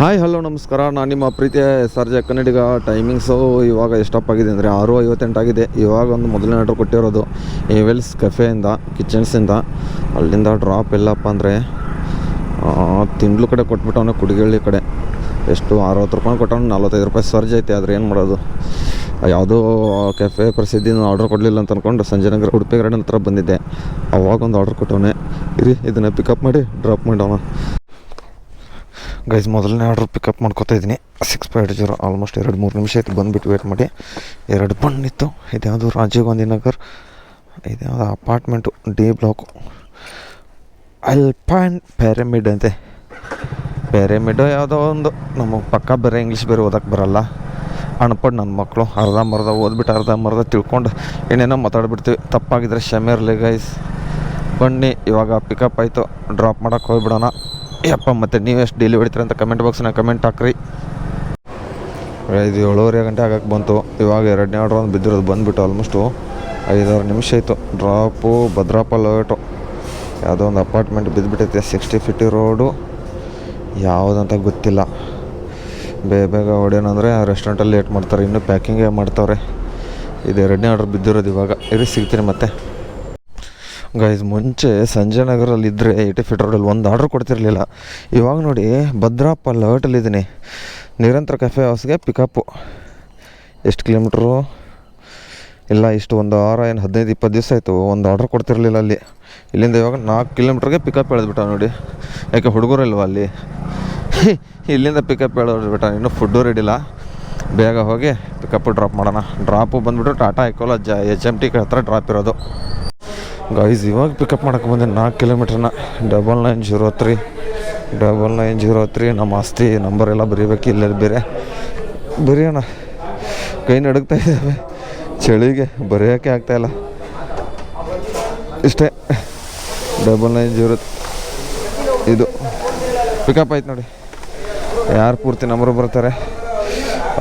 Hi hello ನಮಸ್ಕಾರ. ನಾನು ನಿಮ್ಮ ಪ್ರೀತಿಯ ಸರ್ಜಾ ಕನ್ನಡಿಗ ಟೈಮಿಂಗ್ಸು ಇವಾಗ ಎಷ್ಟಪ್ಪ ಆಗಿದೆ ಅಂದರೆ ಆರು ಐವತ್ತೆಂಟು ಆಗಿದೆ. ಇವಾಗ ಒಂದು ಮೊದಲನೇ ಆರ್ಡ್ರ್ ಕೊಟ್ಟಿರೋದು ಏವೆಲ್ಸ್ ಕೆಫೆಯಿಂದ ಕಿಚನ್ಸಿಂದ ಅಲ್ಲಿಂದ ಡ್ರಾಪ್ ಎಲ್ಲಪ್ಪ ಅಂದರೆ ತಿಂಡ್ಲು ಕಡೆ ಕೊಟ್ಬಿಟ್ಟವನ ಕುಡಿಗಳ್ಳಿ ಕಡೆ. ಎಷ್ಟು ಅರವತ್ತು ರೂಪಾಯಿ ಕೊಟ್ಟವನು ನಲ್ವತ್ತೈದು ರೂಪಾಯಿ ಸರ್ಜ್ ಐತೆ, ಆದರೆ ಏನು ಮಾಡೋದು? ಯಾವುದೋ ಕೆಫೆ ಪ್ರಸಿದ್ಧಿ ಆರ್ಡ್ರ್ ಕೊಡಲಿಲ್ಲ ಅಂತ ಅಂದ್ಕೊಂಡು ಸಂಜಯನಗರ ಉಡುಪಿ ಗಾರ್ಡನ್ ಹತ್ರ ಬಂದಿದ್ದೆ. ಅವಾಗ ಒಂದು ಆರ್ಡ್ರ್ ಕೊಟ್ಟವನೇ, ಇರಿ, ಇದನ್ನು ಪಿಕಪ್ ಮಾಡಿ ಡ್ರಾಪ್ ಮಾಡವನ ಗೈಸ್ ಮೊದಲನೇ ಆರ್ಡ್ರ್ ಪಿಕಪ್ ಮಾಡ್ಕೋತಾ ಇದ್ದೀನಿ. ಸಿಕ್ಸ್ ಪಾಯಿಂಟ್ ಜೀರೋ ಆಲ್ಮೋಸ್ಟ್ ಎರಡು, ಮೂರು ನಿಮಿಷ ಆಯ್ತು. ಬಂದುಬಿಟ್ಟು ವೇಟ್ ಮಾಡಿ. ಎರಡು ಬಣ್ಣಿತ್ತು ಇದ್ಯಾವುದು ರಾಜೀವ್ ಗಾಂಧಿ ನಗರ್, ಇದ್ಯಾವುದು apartment D block alpine pyramid ಅಂತೆ. ಪ್ಯಾರಮಿಡ್ ಯಾವುದೋ ಒಂದು. ನಮಗೆ ಪಕ್ಕ ಬೇರೆ ಇಂಗ್ಲೀಷ್ ಬೇರೆ ಓದಕ್ಕೆ ಬರಲ್ಲ. ಅನ್ಪಡ್ ನನ್ನ ಮಕ್ಕಳು ಅರ್ಧ ಮರ್ಧ ಓದ್ಬಿಟ್ಟು ಅರ್ಧ ಮರ್ಧ ತಿಳ್ಕೊಂಡು ಏನೇನೋ ಮಾತಾಡ್ಬಿಡ್ತೀವಿ. ತಪ್ಪಾಗಿದ್ರೆ ಕ್ಷಮೆ ಗೈಸ್ ಬನ್ನಿ, ಇವಾಗ ಪಿಕಪ್ ಆಯಿತು. ಡ್ರಾಪ್ ಮಾಡೋಕ್ಕೆ ಹೋಗ್ಬಿಡೋಣ. ಯಪ್ಪ, ಮತ್ತು ನೀವು ಎಷ್ಟು ಡೈಲಿ ಹೊಡಿತೀರ ಅಂತ ಕಮೆಂಟ್ ಬಾಕ್ಸ್ನಾಗ ಕಮೆಂಟ್ ಹಾಕ್ರಿ. ಇದು ಏಳುವರೆ ಗಂಟೆ ಆಗಕ್ಕೆ ಬಂತು. ಇವಾಗ ಎರಡನೇ ಆರ್ಡ್ರ್ ಒಂದು ಬಿದ್ದಿರೋದು ಬಂದುಬಿಟ್ಟು ಆಲ್ಮೋಸ್ಟು ಐದಾರು ನಿಮಿಷ ಆಯಿತು. ಡ್ರಾಪು ಭದ್ರಾಪ ಲೋಟು ಯಾವುದೋ ಒಂದು ಅಪಾರ್ಟ್ಮೆಂಟ್ ಬಿದ್ದುಬಿಟ್ಟೈತೆ ಸಿಕ್ಸ್ಟಿ ಫಿಫ್ಟಿ ರೋಡು ಯಾವುದಂತ ಗೊತ್ತಿಲ್ಲ. ಬೇಗ ಬೇಗ ಹೊಡೆಯೋಣಂದರೆ ರೆಸ್ಟೋರೆಂಟಲ್ಲಿ ಲೇಟ್ ಮಾಡ್ತಾರೆ. ಇನ್ನೂ ಪ್ಯಾಕಿಂಗೇ ಮಾಡ್ತಾವ್ರೆ. ಇದು ಎರಡನೇ ಆರ್ಡ್ರ್ ಬಿದ್ದಿರೋದು ಇವಾಗ. ಇರಿ, ಸಿಗ್ತೀನಿ ಮತ್ತೆ. ಗೈಸ್ ಮುಂಚೆ ಸಂಜಯ್ ನಗರಲ್ಲಿ ಇದ್ದರೆ ಏಯ್ಟಿ ಫೀಟ್ ರೋಡಲ್ಲಿ ಒಂದು ಆರ್ಡ್ರ್ ಕೊಡ್ತಿರಲಿಲ್ಲ. ಇವಾಗ ನೋಡಿ ಭದ್ರಾಪ ಲರ್ಟಲ್ಲಿದ್ದೀನಿ ನಿರಂತರ ಕೆಫೆ ಹೌಸ್ಗೆ ಪಿಕಪ್ಪು ಎಷ್ಟು ಕಿಲೋಮೀಟ್ರು ಇಲ್ಲ, ಇಷ್ಟು ಒಂದು ವಾರ ಏನು ಹದಿನೈದು, ಇಪ್ಪತ್ತು ದಿವಸ ಆಯಿತು. ಒಂದು ಆರ್ಡ್ರ್ ಕೊಡ್ತಿರಲಿಲ್ಲ ಅಲ್ಲಿ. ಇಲ್ಲಿಂದ ಇವಾಗ ನಾಲ್ಕು ಕಿಲೋಮೀಟ್ರಿಗೆ ಪಿಕಪ್ ಹೇಳಿದ್ಬಿಟ್ಟ ನೋಡಿ. ಯಾಕೆ ಹುಡುಗರಲ್ವ ಅಲ್ಲಿ? ಇಲ್ಲಿಂದ ಪಿಕಪ್ ಹೇಳಿಬಿಟ್ಟ ಇನ್ನೂ ಫುಡ್ಡು ರೆಡಿಲ್ಲ ಬೇಗ ಹೋಗಿ ಪಿಕಪ್ ಡ್ರಾಪ್ ಮಾಡೋಣ. ಡ್ರಾಪು ಬಂದುಬಿಟ್ಟು ಟಾಟಾ ಐಕೋಲ ಜ ಎಚ್ ಎಂ ಟಿ ಹತ್ರ ಡ್ರಾಪ್ ಇರೋದು. ಗೈಸ್ ಇವಾಗ ಪಿಕಪ್ ಮಾಡಕ್ಕೆ ಬಂದೆ ನಾಲ್ಕು ಕಿಲೋಮೀಟ್ರನ್ನ double nine zero three double nine zero three ನಮ್ಮ ಆಸ್ತಿ ನಂಬರ್ ಎಲ್ಲ ಬರೀಬೇಕು. ಇಲ್ಲೆಲ್ಲ ಬೇರೆ. ಬರೆಯೋಣ. ಕೈ ನಡುಗ್ತಾ ಇದ್ದಾವೆ. ಚಳಿಗೆ ಬರೆಯೋಕ್ಕೆ ಆಗ್ತಾಯಿಲ್ಲ ಇಷ್ಟೇ. ಡಬಲ್ ನೈನ್ ಜೀರೋ ಇದು. ಪಿಕಪ್ ಆಯ್ತು ನೋಡಿ. ಯಾರು ಪೂರ್ತಿ ನಂಬರ್ ಬರ್ತಾರೆ?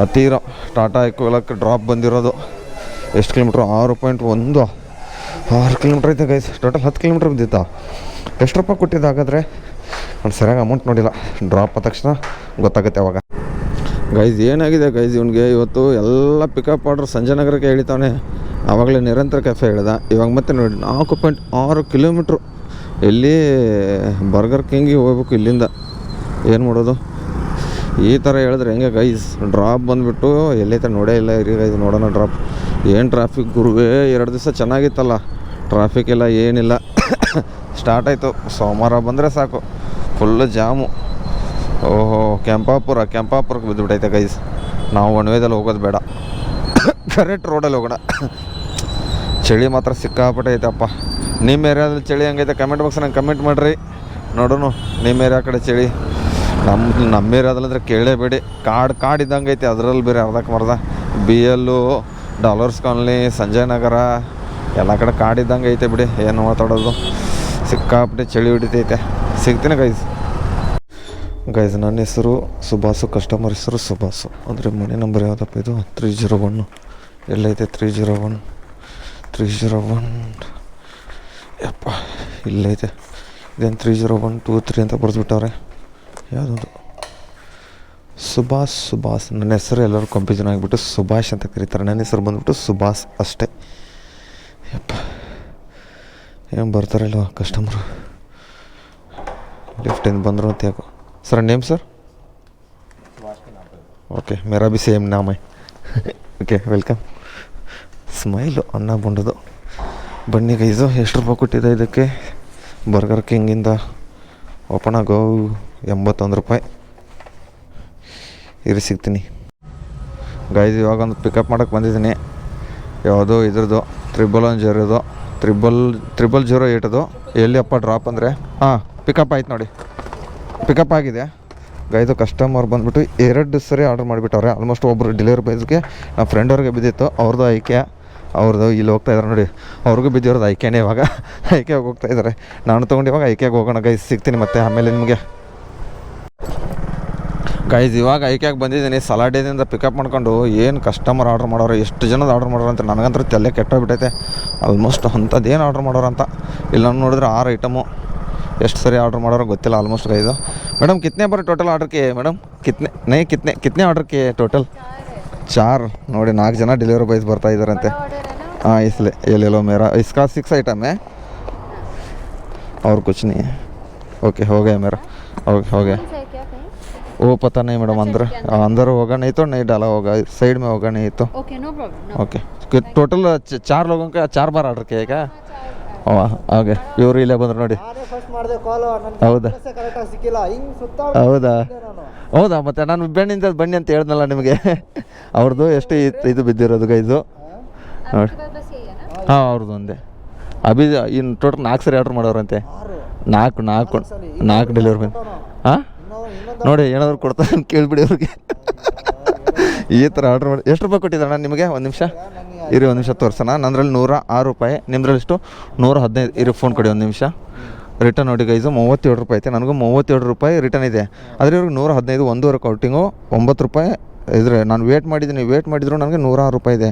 ಅತೀರ. ಟಾಟಾ ಎಕ್ಕೋಲಕ್ಕೆ ಡ್ರಾಪ್ ಬಂದಿರೋದು. ಎಷ್ಟು ಕಿಲೋಮೀಟ್ರು ಆರು ಪಾಯಿಂಟ್ ಒಂದು. ಆರು ಕಿಲೋಮೀಟ್ರ್ ಐತೆ ಗೈಸ್ ಟೋಟಲ್ ಹತ್ತು ಕಿಲೋಮೀಟ್ರ್ ಬಿದ್ದಿತ್ತ? ಎಷ್ಟು ರೂಪಾಯಿ ಕೊಟ್ಟಿದ್ದು ಹಾಗಾದರೆ? ನಾನು ಸರಿಯಾಗಿ ಅಮೌಂಟ್ ನೋಡಿಲ್ಲ. ಡ್ರಾಪ್ ಆದ ತಕ್ಷಣ ಗೊತ್ತಾಗುತ್ತೆ ಅವಾಗ. ಗೈಸ್ ಏನಾಗಿದೆ ಗೈಸ್ ಇವನಿಗೆ ಇವತ್ತು ಎಲ್ಲ ಪಿಕಪ್ ಆರ್ಡ್ರ್ ಸಂಜೆ ನಗರಕ್ಕೆ ಹೇಳಿತಾನೆ ಆವಾಗಲೇ ನಿರಂತರ ಕೆಫೆ ಹೇಳಿದ. ಇವಾಗ ಮತ್ತೆ ನೋಡಿ, ನಾಲ್ಕು ಪಾಯಿಂಟ್ ಆರು ಕಿಲೋಮೀಟ್ರು ಎಲ್ಲಿ ಬರ್ಗರ್ ಕಿಂಗಿಗೆ ಹೋಗ್ಬೇಕು ಇಲ್ಲಿಂದ. ಏನು ಮಾಡೋದು? ಈ ಥರ ಹೇಳಿದ್ರೆ ಹೆಂಗೆ ಗೈಸ್ ಡ್ರಾಪ್ ಬಂದುಬಿಟ್ಟು ಎಲ್ಲೈತೆ, ನೋಡೇ ಇಲ್ಲ. ಇರಿ ಗೈಸ್ ನೋಡೋಣ ಡ್ರಾಪ್ ಏನು ಟ್ರಾಫಿಕ್ ಗುರುವೇ? ಎರಡು ದಿವಸ ಚೆನ್ನಾಗಿತ್ತಲ್ಲ. ಟ್ರಾಫಿಕ್ ಇಲ್ಲ ಏನಿಲ್ಲ. ಸ್ಟಾರ್ಟ್ ಆಯಿತು. ಸೋಮವಾರ ಬಂದರೆ ಸಾಕು. Full jam. ಓಹೋ, ಕೆಂಪಾಪುರ, ಕೆಂಪಾಪುರಕ್ಕೆ ಬಿದ್ದುಬಿಟ್ಟೈತೆ ಗೈಸ್ ನಾವು ಒನ್ ವೇದಲ್ಲಿ ಹೋಗೋದು ಬೇಡ. ಕರೆಕ್ಟ್ ರೋಡಲ್ಲಿ ಹೋಗೋಣ. ಚಳಿ ಮಾತ್ರ ಸಿಕ್ಕಾಪಟ್ಟೆ ಐತಪ್ಪ ನಿಮ್ಮ ಏರಿಯಾದಲ್ಲಿ ಚಳಿ ಹಂಗೈತೆ ಕಮೆಂಟ್ ಬಾಕ್ಸ್ ನಂಗೆ ಕಮೆಂಟ್ ಮಾಡಿರಿ. ನೋಡೋಣ ನಿಮ್ಮ ಏರಿಯಾ ಕಡೆ ಚಳಿ. ನಮ್ಮ ನಮ್ಮ ಏರಿಯಾದಲ್ಲಿ ಅಂದರೆ ಕೇಳೇಬೇಡಿ. ಕಾಡು ಕಾಡು ಇದ್ದಂಗೆ ಐತೆ ಅದರಲ್ಲಿ ಬೇರೆ ಅರ್ಧಕ್ಕೆ ಮರ್ದ ಬಿ ಎಲ್ಲು ಡಾಲರ್ಸ್ ಕಾಲ್ನಿ ಸಂಜಯ್ ನಗರ ಎಲ್ಲ ಕಡೆ ಕಾಡಿದ್ದಂಗೆ ಐತೆ ಬಿಡಿ, ಏನು ಮಾತಾಡೋದು. ಸಿಕ್ಕಾಪಟ್ಟೆ ಚಳಿ ಹಿಡಿತೈತೆ. ಸಿಗ್ತೀನಿ ಗೈಸ್ ಗೈಸ್ ನನ್ನ ಹೆಸರು ಸುಭಾಸು ಕಸ್ಟಮರ್ ಹೆಸರು ಸುಭಾಸು. ಅಂದರೆ ಮನೆ ನಂಬರ್ ಯಾವುದಪ್ಪ ಇದು? Three zero one ಎಲ್ಲೈತೆ three zero one three zero one ಯಪ್ಪ, ಇಲ್ಲೈತೆ. ಇದೇನು three zero one two three ಅಂತ ಬರೆದ್ಬಿಟ್ಟವ್ರೆ. ಯಾವುದೊಂದು? ಸುಭಾಷ್ ಸುಭಾಷ್ ನನ್ನ ಹೆಸರು ಎಲ್ಲರೂ ಕನ್ಫ್ಯೂಷನ್ ಆಗಿಬಿಟ್ಟು ಸುಭಾಷ್ ಅಂತ ಕರೀತಾರೆ. ನನ್ನ ಹೆಸರು ಬಂದ್ಬಿಟ್ಟು ಸುಭಾಷ್ ಅಷ್ಟೇ. ಏನು ಬರ್ತಾರಲ್ವ ಕಸ್ಟಮರು ಲಿಫ್ಟಿಂದ ಬಂದರು ಅಂತ ಯಾಕೋ. ಸರ್ ನೇಮ್ ಸರ್ ಓಕೆ ಮೇರಾ ಬಿ ಸೇಮ್ ನಾಮ ಓಕೆ ವೆಲ್ಕಮ್ ಸ್ಮೈಲು ಅನ್ನ ಬಂಡದು ಬನ್ನಿ ಗೈಸು ಎಷ್ಟು ರೂಪಾಯಿ ಕೊಟ್ಟಿದೆ ಇದಕ್ಕೆ? ಬರ್ಗರ್ ಕಿಂಗಿಂದ ಓಪನ್ ಆಗೋ ಎಂಬತ್ತೊಂದು ರೂಪಾಯಿ. ಇರಿ, ಸಿಗ್ತೀನಿ. ಗೈಸ್ ಇವಾಗ ಒಂದು ಪಿಕಪ್ ಮಾಡೋಕ್ಕೆ ಬಂದಿದ್ದೀನಿ. ಯಾವುದೋ ಇದ್ರದ್ದು ತ್ರಿಬಲ್ ಒನ್ ಜೀರೋದು ತ್ರಿಬಲ್ ತ್ರಿಬಲ್ ಜೀರೋ ಅದು. ಎಲ್ಲಿ ಅಪ್ಪ ಡ್ರಾಪ್ ಅಂದರೆ? ಹಾಂ ಪಿಕಪ್ ಆಯ್ತು ನೋಡಿ. ಪಿಕಪ್ ಆಗಿದೆ. ಗೈದು ಕಸ್ಟಮರ್ ಬಂದ್ಬಿಟ್ಟು ಎರಡು ಸರಿ ಆರ್ಡರ್ ಮಾಡಿಬಿಟ್ಟವ್ರೆ. ಆಲ್ಮೋಸ್ಟ್ ಒಬ್ಬರು ಡೆಲಿವರಿ ಬಾಯ್ಸ್ಗೆ ನಮ್ಮ ಫ್ರೆಂಡ್ ಅವ್ರಿಗೆ ಬಿದ್ದಿತ್ತು. ಅವ್ರದ್ದು ಐಕೆ ಅವ್ರದ್ದು ಇಲ್ಲಿ ಹೋಗ್ತಾ ಇದ್ದಾರೆ ನೋಡಿ. ಅವ್ರಿಗೂ ಬಿದ್ದಿರೋದು ಐಕೆನೇ ಇವಾಗ. ಐಕೆಗೆ ಹೋಗ್ತಾ ಇದ್ದಾರೆ ನಾನು ತೊಗೊಂಡು ಇವಾಗ ಐಕೆಗೆ ಹೋಗೋಣ. ಗೈಸ್ ಸಿಗ್ತೀನಿ ಮತ್ತೆ ಆಮೇಲೆ ನಿಮಗೆ. ಗೈಸ್ ಇವಾಗ ಐಕ್ಯಾಗೆ ಬಂದಿದ್ದೀನಿ. ಸಲಾಡಿದಿಂದ ಪಿಕಪ್ ಮಾಡ್ಕೊಂಡು ಏನು ಕಸ್ಟಮರ್ ಆರ್ಡ್ರ್ ಮಾಡೋರು, ಎಷ್ಟು ಜನದ ಆರ್ಡ್ರ್ ಮಾಡೋರು ಅಂತ ನನಗಂತೂ ತಲೆ ಕೆಟ್ಟೋಗ್ಬಿಟ್ಟೈತೆ. ಆಲ್ಮೋಸ್ಟ್ ಅಂಥದ್ದು ಏನು ಆರ್ಡ್ರ್ ಮಾಡೋರು ಅಂತ. ಇಲ್ಲಿ ನಾನು ನೋಡಿದ್ರೆ ಆರು ಐಟಮು ಎಷ್ಟು ಸರಿ ಆರ್ಡ್ರ್ ಮಾಡೋರು ಗೊತ್ತಿಲ್ಲ ಆಲ್ಮೋಸ್ಟ್ ಗೈದು ಮೇಡಮ್ ಕಿತ್ನೆ ಬರೋ ಟೋಟಲ್ ಆರ್ಡ್ರ್ಗೆ ಮೇಡಮ್ ಕಿತ್ನೆ, ನೈ, ಕಿತ್ನೆ ಕಿತ್ನೆ ಆರ್ಡ್ರ್ಗೆ ಟೋಟಲ್ ಚಾರ್ ನೋಡಿ, ನಾಲ್ಕು ಜನ ಡೆಲಿವರಿ ಬಾಯ್ಸ್ ಬರ್ತಾ ಇದ್ದಾರಂತೆ. ಹಾಂ, ಇಸ್ಲೆ ಎಲ್ಲೆಲ್ಲೋ ಮೇರಾ. ಇಸ್ಕಾ ಸಿಕ್ಸ್ ಐಟಮೇ ಅವ್ರ ಕುಚ್ನಿ ಓಕೆ ಹೋಗೆ ಮೇರಾ. ಓಕೆ ಹೋಗೆ. वो पता नहीं मैडम अंदर हाँ, अंदर होगा नहीं तो नहीं डाला होगा साइड में होगा नहीं तो okay no problem okay total ಚಾರ್ ಲೋಗಂಗೆ ಚಾರ್ ಬಾರ್ ಆರ್ಡರ್ ಕೇಗ ಓಕೆ ಇವರು ಇಲ್ಲೇ ಬಂದ್ರು ನೋಡಿ ನಾನೇ ಫಸ್ಟ್ ಮಾಡಿದೆ ಕಾಲು ನನ್ನ ಹೌದಾ ಕರೆಕ್ಟಾಗಿ ಸಿಕ್ಕಿಲ್ಲ ಹಿಂಗ್ ಸುತ್ತ ಹೌದಾ ನಾನು ಹೌದಾ ಮತ್ತೆ ನಾನು ಬೆಣ್ಣಿಂದ ಬನ್ನಿ ಅಂತ ಹೇಳ್ದಲ್ಲ ನಿಮಗೆ ಅವ್ರದ್ದು ಎಷ್ಟು ಇತ್ತು ಇದು ಬಿದ್ದಿರೋದು ಗೈದು ನೋಡಿ आपके पास बस यही है ना ಹಾಂ ಅವ್ರದ್ದು ಒಂದೇ ಅಭಿ ಇನ್ನು ಟೋಟಲ್ ನಾಲ್ಕು ಸರಿ ಆರ್ಡ್ರ್ ಮಾಡೋರಂತೆ ಆರು ನಾಲ್ಕು ನಾಲ್ಕು ನಾಲ್ಕು ಡೆಲಿವರಿ ಬಂದು ಹಾಂ ಇನ್ನೂ ಇನ್ನೊಂದು ನೋಡಿ ಏನಾದ್ರು ಕೊಡ್ತಾರೆ ಅಂತ ಕೇಳಿಬಿಡಿ ಅವ್ರಿಗೆ. ಈ ಥರ ಆರ್ಡ್ರ್ ಮಾಡಿ ಎಷ್ಟು ರೂಪಾಯಿ ಕೊಟ್ಟಿದ್ದಣ್ಣ ನಿಮಗೆ? ಒಂದು ನಿಮಿಷ. ಇರಿ ಒಂದು ನಿಮಿಷ ತೋರಿಸೋಣ ನಂದ್ರಲ್ಲಿ ನೂರ ಆರು ರೂಪಾಯಿ ನಿಮ್ದ್ರಲ್ಲಿ ಎಷ್ಟು ನೂರ ಹದಿನೈದು ಇರಿ ಫೋನ್ ಕೊಡಿ ಒಂದು ನಿಮಿಷ. ರಿಟರ್ನ್ ನೋಡಿ ಗೈಸು ಮೂವತ್ತೇಳು ರೂಪಾಯಿ ಐತೆ. ನನಗೂ ಮೂವತ್ತೇಳು ರೂಪಾಯಿ ರಿಟರ್ನ್ ಇದೆ. ಆದರೆ ಇವ್ರಿಗೆ ನೂರ ಹದಿನೈದು ಒಂದೂವರೆ ಕೌಟಿಂಗು ಒಂಬತ್ತು ರೂಪಾಯಿ ಇದ್ರೆ ನಾನು ವೇಟ್ ಮಾಡಿದ್ದೀನಿ. ವೇಟ್ ಮಾಡಿದ್ರು ನನಗೆ ನೂರ ಆರು ರೂಪಾಯಿ ಇದೆ.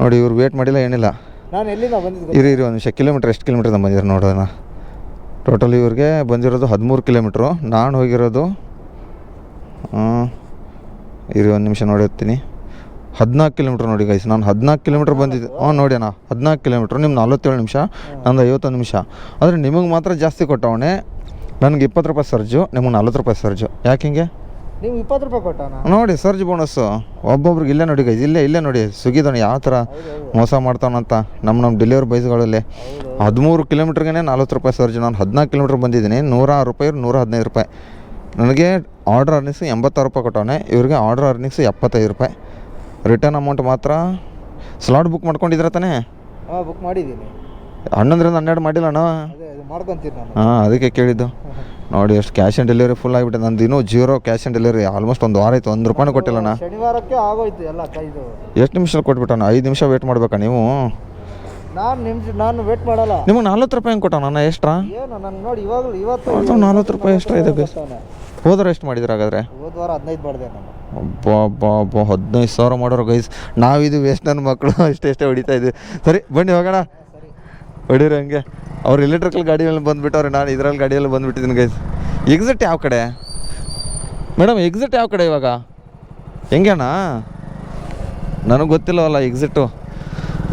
ನೋಡಿ ಇವ್ರು ವೇಟ್ ಮಾಡಿಲ್ಲ ಏನಿಲ್ಲ. ನಾನು ಎಲ್ಲಿಂದ ಬಂದಿದ್ದು ಇರಿ ಇರಿ ಒಂದು ನಿಮಿಷ. ಕಿಲೋಮೀಟ್ರ್ ಎಷ್ಟು ಕಿಲೋಮೀಟ್ರ್ ಬಂದಿದ್ದಾರೆ ನೋಡೋಣ. ಟೋಟಲ್ ಇವ್ರಿಗೆ ಬಂದಿರೋದು ಹದಿಮೂರು ಕಿಲೋಮೀಟ್ರು. ನಾನು ಹೋಗಿರೋದು ಇರಿ ಒಂದು ನಿಮಿಷ ನೋಡಿರ್ತೀನಿ ಹದಿನಾಲ್ಕು ಕಿಲೋಮೀಟ್ರ್ ನೋಡಿ ಗೈಸ್ ನಾನು ಹದಿನಾಲ್ಕು ಕಿಲೋಮೀಟ್ರ್ ಬಂದಿದ್ದೆ. ಹಾಂ ನೋಡಿ ಅಣ್ಣ ಹದಿನಾಲ್ಕು ಕಿಲೋಮೀಟ್ರ್ ನಿಮ್ಮ ನಲ್ವತ್ತೇಳು ನಿಮಿಷ ನಂದು ಐವತ್ತೊಂದು ನಿಮಿಷ. ಆದರೆ ನಿಮಗೆ ಮಾತ್ರ ಜಾಸ್ತಿ ಕೊಟ್ಟವಣೆ ನನಗೆ ಇಪ್ಪತ್ತು ರೂಪಾಯಿ ಸರ್ಜು ನಿಮಗೆ ನಲ್ವತ್ತು ರೂಪಾಯಿ ಸರ್ಜು. ಯಾಕೆ ಹಿಂಗೆ? ನೀವು ಇಪ್ಪತ್ತು ರೂಪಾಯಿ ಕೊಟ್ಟಾನ? ನೋಡಿ ಸರ್ಜ್ ಬೋನಸ್ಸು ಒಬ್ಬೊಬ್ರಿಗೆ ಇಲ್ಲೇ ನೋಡಿ ಗೈಸ್ ಇಲ್ಲೇ ಇಲ್ಲೇ ನೋಡಿ. ಸುಗಿದವನು ಯಾವ ಥರ ಮೋಸ ಮಾಡ್ತಾವನಂತ ನಮ್ಮ ನಮ್ಮ ಡೆಲಿವರಿ ಬಾಯ್ಸ್ಗಳಲ್ಲಿ ಹದಿಮೂರು ಕಿಲೋಮೀಟ್ರಿಗೆ ನಲ್ವತ್ತು ರೂಪಾಯಿ ಸರ್ಜ್ ನಾನು ಹದಿನಾಲ್ಕು ಕಿಲೋಮೀಟ್ರ್ ಬಂದಿದ್ದೀನಿ. ನೂರ ಆರು ರೂಪಾಯಿ ನೂರ ಹದಿನೈದು ರೂಪಾಯಿ. ನನಗೆ ಆರ್ಡ್ರ್ ಅರ್ನಿಂಗ್ಸ್ ಎಂಬತ್ತಾರು ರೂಪಾಯಿ ಕೊಟ್ಟವನೆ. ಇವ್ರಿಗೆ ಆರ್ಡ್ರ್ ಅರ್ನಿಂಗ್ಸ್ ಎಪ್ಪತ್ತೈದು ರೂಪಾಯಿ. ರಿಟರ್ನ್ ಅಮೌಂಟ್ ಮಾತ್ರ ಸ್ಲಾಟ್ ಬುಕ್ ಮಾಡ್ಕೊಂಡಿದ್ರೆ ತಾನೇ? ಹಾಂ ಬುಕ್ ಮಾಡಿದ್ದೀನಿ. ಹನ್ನೊಂದರಿಂದ ಹನ್ನೆರಡು ಮಾಡಿಲ್ಲ ಅಣ್ಣ ಮಾಡ್ಕೊಂತೀನಿ ನಾನು. ಹಾಂ ಅದಕ್ಕೆ ಕೇಳಿದ್ದು. ನೋಡಿ ಎಷ್ಟು ಕ್ಯಾಶ್ ಆನ್ ಡೆಲಿವರಿ ಫುಲ್ ಆಗಿಬಿಟ್ಟೆ ನಂದು ಇನ್ನೂ zero cash on delivery almost ಒಂದು ವಾರ ಆಯಿತು ಒಂದು ರೂಪಾಯಿ ಕೊಟ್ಟಿಲ್ಲ ಅಣ್ಣ. ಶನಿವಾರಕ್ಕೆ ಆಗೋಯ್ತು ಎಲ್ಲ ಕೈದು ಎಷ್ಟು ನಿಮಿಷ ಕೊಟ್ಬಿಟ್ಟಣ ಐದು ನಿಮಿಷ ವೇಟ್ ಮಾಡ್ಬೇಕಾ ನೀವು? ನಾನು ವೇಟ್ ಮಾಡಲ್ಲ. ನಿಮಗೆ ನಲ್ವತ್ತು ರೂಪಾಯಿ ಹೆಂಗೆ ಕೊಟ್ಟ ನಾನು ಎಷ್ಟ್ರಾ ಏನು ನಾನು ನೋಡಿ ಇವತ್ತು ನಲ್ವತ್ತು ರೂಪಾಯಿ ಎಷ್ಟು ಇದೆ ಬೇಸ್. ಹೋದ್ರೆ ಎಷ್ಟು ಮಾಡಿದ್ರೆ ಹಾಗಾದ್ರೆ? ಹೋದ ವಾರ ಹದಿನೈದು ಮಾಡಿದೆ ನಾನು. ಅಬ್ಬಾ ಅಬ್ಬಾ ಅಬ್ಬಾ ಹದಿನೈದು ಸಾವಿರ ಮಾಡೋರು ಗೈಸ್ ನಾವಿದು ವೇಸ್ಟ್ ನನ್ನ ಮಕ್ಕಳು ಅಷ್ಟೇ ಅಷ್ಟೇ ಹೊಡಿತಾ ಇದ್ವಿ ಸರಿ ಬನ್ನಿ ಹೋಗೋಣ. ಹೊಡೀರಿ ಹಂಗೆ. ಅವ್ರು ಎಲೆಕ್ಟ್ರಿಕಲ್ ಗಾಡಿಯಲ್ಲಿ ಬಂದುಬಿಟ್ಟವ್ರೆ ನಾನು ಇದರಲ್ಲಿ ಗಾಡಿಯಲ್ಲಿ ಬಂದುಬಿಟ್ಟಿದ್ದೀನಿ ಗೈಸ್ ಎಕ್ಸಿಟ್ ಯಾವ ಕಡೆ? ಮೇಡಮ್ ಎಕ್ಸಿಟ್ ಯಾವ ಕಡೆ ಇವಾಗ? ಹೆಂಗೇಣ್ಣ ನನಗೆ ಗೊತ್ತಿಲ್ಲವಲ್ಲ ಎಕ್ಸಿಟ್ಟು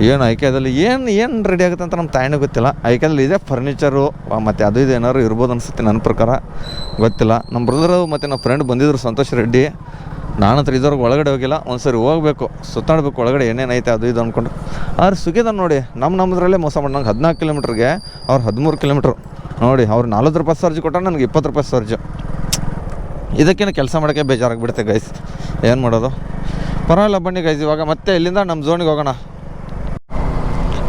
ಏನು ಐಕ್ಯದಲ್ಲಿ ಏನು ಏನು ರೆಡಿ ಆಗುತ್ತೆ ಅಂತ ನಮ್ಮ ತಾಯಿನೂ ಗೊತ್ತಿಲ್ಲ. ಐಕ್ಯದಲ್ಲಿ ಇದೆ ಫರ್ನಿಚರು ಮತ್ತು ಅದು ಇದು ಏನಾದ್ರು ಇರ್ಬೋದು ಅನಿಸುತ್ತೆ ನನ್ನ ಪ್ರಕಾರ. ಗೊತ್ತಿಲ್ಲ. ನಮ್ಮ ಬ್ರದರು ಮತ್ತು ನಮ್ಮ ಫ್ರೆಂಡ್ ಬಂದಿದ್ರು ಸಂತೋಷ್ ರೆಡ್ಡಿ. ನಾನು ಹತ್ರ ಒಳಗಡೆ ಹೋಗಿಲ್ಲ, ಒಂದ್ಸರಿ ಹೋಗಬೇಕು, ಸುತ್ತಾಡಬೇಕು, ಒಳಗಡೆ ಏನೇನೈತೆ ಅದು ಇದು ಅಂದ್ಕೊಂಡು ಆದ್ರೆ ಸುಗಿದ ನೋಡಿ ನಮ್ಮ ನಮ್ಮದ್ರಲ್ಲೇ ಮೋಸ ಮಾಡಿ ನಂಗೆ ಹದಿನಾಲ್ಕು ಕಿಲೋಮೀಟ್ರಿಗೆ ಅವ್ರು ಹದಿಮೂರು ಕಿಲೋಮೀಟ್ರ್. ನೋಡಿ, ಅವ್ರು ನಲ್ವತ್ತು ರೂಪಾಯಿ ಸರ್ಜ್ ಕೊಟ್ಟ ನನಗೆ ಇಪ್ಪತ್ತು ರೂಪಾಯಿ ಸರ್ಜ್. ಇದಕ್ಕೇನು ಕೆಲಸ ಮಾಡೋಕ್ಕೆ ಬೇಜಾರಾಗ್ಬಿಡುತ್ತೆ ಗೈಸ್ ಏನು ಮಾಡೋದು? ಪರವಾಗಿಲ್ಲ ಬನ್ನಿ ಗೈಸ್ ಇವಾಗ, ಮತ್ತೆ ಇಲ್ಲಿಂದ ನಮ್ಮ ಝೋನಿಗೆ ಹೋಗೋಣ.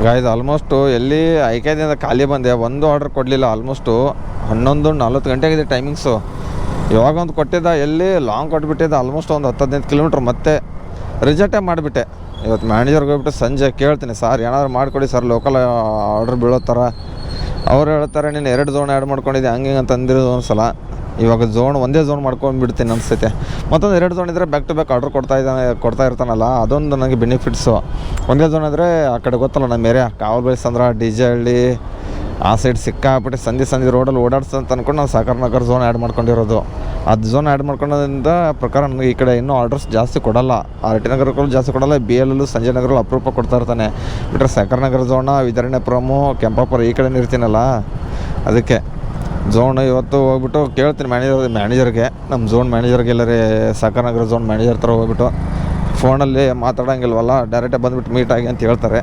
ಗಾಯ್ದು ಆಲ್ಮೋಸ್ಟು ಎಲ್ಲಿ ಐಕೈದಿಂದ ಖಾಲಿ ಬಂದೆ, ಒಂದು ಆರ್ಡ್ರ್ ಕೊಡಲಿಲ್ಲ ಆಲ್ಮೋಸ್ಟು ಹನ್ನೊಂದು, ನಲ್ವತ್ತು ಗಂಟೆಗಿದೆ ಟೈಮಿಂಗ್ಸು ಇವಾಗ ಒಂದು ಕೊಟ್ಟಿದ್ದ, ಎಲ್ಲಿ ಲಾಂಗ್ ಕೊಟ್ಬಿಟ್ಟಿದ್ದ ಆಲ್ಮೋಸ್ಟ್ ಒಂದು ಹತ್ತು ಹದಿನೈದು ಕಿಲೋಮೀಟ್ರ್ ಮತ್ತೆ ರಿಜೆಕ್ಟೇ ಮಾಡಿಬಿಟ್ಟೆ. ಇವತ್ತು ಮ್ಯಾನೇಜರ್ಗೆ ಹೋಗ್ಬಿಟ್ಟು ಸಂಜೆ ಕೇಳ್ತೀನಿ, ಸರ್, ಏನಾದ್ರು ಮಾಡಿಕೊಡಿ, ಸರ್ ಲೋಕಲ್ ಆರ್ಡ್ರ್ ಬೀಳೋ ಥರ ಅವ್ರು ಹೇಳ್ತಾರೆ, ನೀನು ಎರಡು ಝೋನ್ ಆ್ಯಡ್ ಮಾಡ್ಕೊಂಡಿದ್ದೆ ಹಂಗೆ ಹಿಂಗೆ ಅಂತ ಅಂದಿರೋದು ಒಂದು ಸಲ ಇವಾಗ ಝೋನ್ ಒಂದೇ ಝೋನ್ ಮಾಡ್ಕೊಂಡ್ಬಿಡ್ತೀನಿ ಅನಿಸ್ತೈತೆ. ಮತ್ತೊಂದು ಎರಡು ಝೋನ್ ಇದ್ದರೆ ಬ್ಯಾಕ್ ಟು ಬ್ಯಾಕ್ ಆರ್ಡ್ರ್ ಕೊಡ್ತಾ ಇದ್ದಾನೆ, ಕೊಡ್ತಾ ಇರ್ತಾನಲ್ಲ, ಅದೊಂದು ನನಗೆ ಬೆನಿಫಿಟ್ಸು ಒಂದೇ ಝೋನ್ ಆದರೆ ಆ ಕಡೆ ಗೊತ್ತಲ್ಲ ನಮ್ಮ ಏರಿಯಾ ಕಾವಲ್ ಅಂದ್ರೆ ಡಿ ಜೆ ಹಳ್ಳಿ ಆ ಸೈಡ್ ಸಿಕ್ಕಾಬಿಟ್ಟು ಸಂಧಿ ಸಂಜೆ ರೋಡಲ್ಲಿ ಅಂತ ಅಂದ್ಕೊಂಡು ನಾವು ಸಾಗರ್ ನಗರ್ ಝೋನ್ ಆ್ಯಡ್ ಮಾಡ್ಕೊಂಡಿರೋದು. ಅದು ಝೋನ್ ಆ್ಯಡ್ ಮಾಡ್ಕೊಳ್ಳೋದ್ರಿಂದ ಪ್ರಕಾರ ನನಗೆ ಈ ಕಡೆ ಇನ್ನೂ ಆರ್ಡರ್ಸ್ ಜಾಸ್ತಿ ಕೊಡಲ್ಲ. ಆರ್ ಟಿ ನಗರಕ್ಕೂ ಜಾಸ್ತಿ ಕೊಡಲ್ಲ ಬಿ ಎಲ್ಲಲ್ಲೂ ಸಂಜೆ ನಗರಲ್ಲಿ ಅಪರೂಪ ಕೊಡ್ತಾ ಇರ್ತಾನೆ. ಬಿಟ್ಟರೆ ಸಾಗರ್ ನಗರ ಝೋನ ವಿತರಣೆಪುರಮು ಕೆಂಪಾಪುರ ಈ ಕಡೆ ಇರ್ತೀನಲ್ಲ? ಅದಕ್ಕೆ ಝೋನ್ ಇವತ್ತು ಹೋಗ್ಬಿಟ್ಟು ಕೇಳ್ತೀನಿ ಮ್ಯಾನೇಜರ್ ಮ್ಯಾನೇಜರ್ಗೆ ನಮ್ಮ ಝೋನ್ ಮ್ಯಾನೇಜರ್ಗೆ ಎಲ್ಲರೇ ಸಾಗರ್ ನಗರ ಝೋನ್ ಮ್ಯಾನೇಜರ್ ಥರ ಹೋಗ್ಬಿಟ್ಟು. ಫೋನಲ್ಲಿ ಮಾತಾಡೋಂಗಿಲ್ವಲ್ಲ ಡೈರೆಕ್ಟಾಗಿ ಬಂದುಬಿಟ್ಟು ಮೀಟಾಗಿ ಅಂತ ಹೇಳ್ತಾರೆ.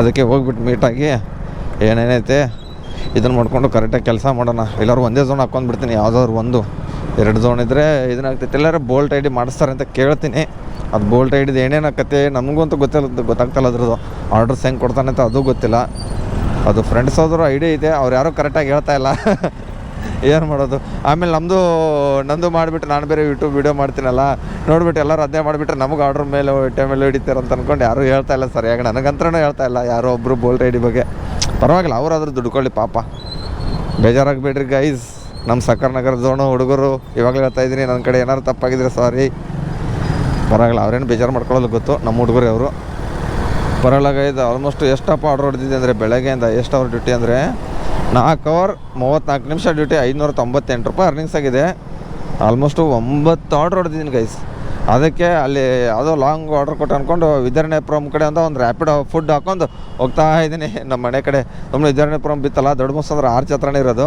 ಅದಕ್ಕೆ ಹೋಗ್ಬಿಟ್ಟು ಮೀಟಾಗಿ ಏನೇನೈತೆ? ಇದನ್ನು ಮಾಡಿಕೊಂಡು ಕರೆಕ್ಟಾಗಿ ಕೆಲಸ ಮಾಡೋಣ. ಎಲ್ಲರೂ ಒಂದೇ ಝೋನ್ ಹಾಕ್ಕೊಂಡ್ಬಿಡ್ತೀನಿ ಯಾವುದಾದ್ರು ಒಂದು, ಎರಡು ಝೋನ್ ಇದ್ದರೆ ಇದನ್ನಾಗ್ತೈತೆ ಎಲ್ಲರೂ ಬೋಲ್ಟ್ ಐ ಡಿ ಮಾಡಿಸ್ತಾರೆ ಅಂತ ಕೇಳ್ತೀನಿ. ಅದು ಬೋಲ್ಟ್ ಐ ಡಿದು ನಮಗೂ ಅಂತೂ ಗೊತ್ತಿಲ್ಲ ಗೊತ್ತಾಗ್ತಲ್ಲ ಅದ್ರದ್ದು. ಆರ್ಡರ್ಸ್ ಹೆಂಗೆ ಕೊಡ್ತಾನೆ ಅಂತ ಅದು ಗೊತ್ತಿಲ್ಲ. ಅದು ಫ್ರೆಂಡ್ಸ್ ಆದರೂ ಐಡಿಯಾ ಇದೆ ಅವ್ರು ಯಾರೂ ಕರೆಕ್ಟಾಗಿ ಹೇಳ್ತಾ ಇಲ್ಲ. ಏನು ಮಾಡೋದು? ಆಮೇಲೆ ನಮ್ಮದು ನಂದು ಮಾಡಿಬಿಟ್ಟು ನಾನು ಬೇರೆ ಯೂಟ್ಯೂಬ್ ವೀಡಿಯೋ ಮಾಡ್ತೀನಲ್ಲ. ನೋಡಿಬಿಟ್ಟು ಎಲ್ಲರೂ ಅದೇ ಮಾಡಿಬಿಟ್ರೆ ನಮಗೆ ಆರ್ಡ್ರ್ ಮೇಲೆ ಟೈಮ್ ಮೇಲೆ ಹೊಡಿತಾರೆ ಅಂತ ಅಂದ್ಕೊಂಡು ಯಾರೂ ಹೇಳ್ತಾ ಇಲ್ಲ ಯಾಕೆ ನನಗಂತೂ ಹೇಳ್ತಾ ಇಲ್ಲ ಯಾರೋ ಒಬ್ಬರು ಬೋಲ್ಟ್ ಐಡಿ ಬಗ್ಗೆ. ಪರವಾಗಿಲ್ಲ, ಅವರಾದ್ರೂ ದುಡ್ಕೊಳ್ಳಿ ಪಾಪ. ಬೇಜಾರಾಗಬೇಡ್ರಿ ಗೈಸ್ ನಮ್ಮ ಸಕ್ಕರ್ ನಗರ ಹುಡುಗರು, ಇವಾಗಲೇ ಹೇಳ್ತಾ ಇದ್ದೀನಿ ನನ್ನ ಕಡೆ ಏನಾದ್ರು ತಪ್ಪಾಗಿದ್ರೆ ಸಾರಿ ಪರವಾಗಿಲ್ಲ, ಅವ್ರೇನು ಬೇಜಾರು ಮಾಡ್ಕೊಳ್ಳೋದು ಗೊತ್ತು, ನಮ್ಮ ಹುಡುಗರು ಅವರು. ಪರವಾಗಿಲ್ಲ ಗೈಸ್ ಆಲ್ಮೋಸ್ಟ್ ಎಷ್ಟಪ್ಪ ಆರ್ಡರ್ ಹೊಡೆದಿದ್ದೆ ಅಂದರೆ ಬೆಳಗ್ಗೆಯಿಂದ, ಎಷ್ಟು ಅವ್ರ ಡ್ಯೂಟಿ ಅಂದರೆ ನಾಲ್ಕು ಅವರ್ ಮೂವತ್ತ್ನಾಲ್ಕು ನಿಮಿಷ ಡ್ಯೂಟಿ ಐದುನೂರ ತೊಂಬತ್ತೆಂಟು ರೂಪಾಯಿ ಅರ್ನಿಂಗ್ಸ್ ಆಗಿದೆ. ಆಲ್ಮೋಸ್ಟು ಒಂಬತ್ತು ಆರ್ಡ್ರ್ ಹೊಡೆದಿದ್ದೀನಿ ಗೈಸ್ ಅದಕ್ಕೆ ಅಲ್ಲಿ ಯಾವುದೋ ಲಾಂಗ್ ಆರ್ಡರ್ ಕೊಟ್ಟು ಅಂದ್ಕೊಂಡು ವಿದ್ಯಾರಣ್ಯಪುರಂ ಕಡೆ ಅಂತ ಒಂದು ರ್ಯಾಪಿಡ್ ಫುಡ್ ಹಾಕೊಂಡು ಹೋಗ್ತಾ ಇದ್ದೀನಿ. ನಮ್ಮ ಮನೆ ಕಡೆ ಸುಮ್ಮನೆ ವಿದ್ಯಾರಣ್ಯಪುರಂ ಬಿತ್ತಲ್ಲ, ದೊಡ್ಡ ಮುಸ್ ಅಂದ್ರೆ ಆರ್ಚ್ ಹತ್ರನೇ ಇರೋದು.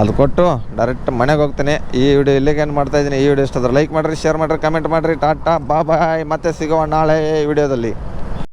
ಅದು ಕೊಟ್ಟು ಡೈರೆಕ್ಟ್ ಮನೆಗೆ ಹೋಗ್ತೀನಿ. ಈ ವಿಡಿಯೋ ಇಲ್ಲಿಗೆ ಏನು ಮಾಡ್ತಾ ಇದ್ದೀನಿ. ಈ ವಿಡಿಯೋ ಇಷ್ಟ ಲೈಕ್ ಮಾಡಿರಿ ಶೇರ್ ಮಾಡಿರಿ ಕಮೆಂಟ್ ಮಾಡಿರಿ. ಟಾಟಾ ಬಾ ಬಾಯ್ ಮತ್ತೆ ಸಿಗೋಣ ನಾಳೆ ಈ ವಿಡಿಯೋದಲ್ಲಿ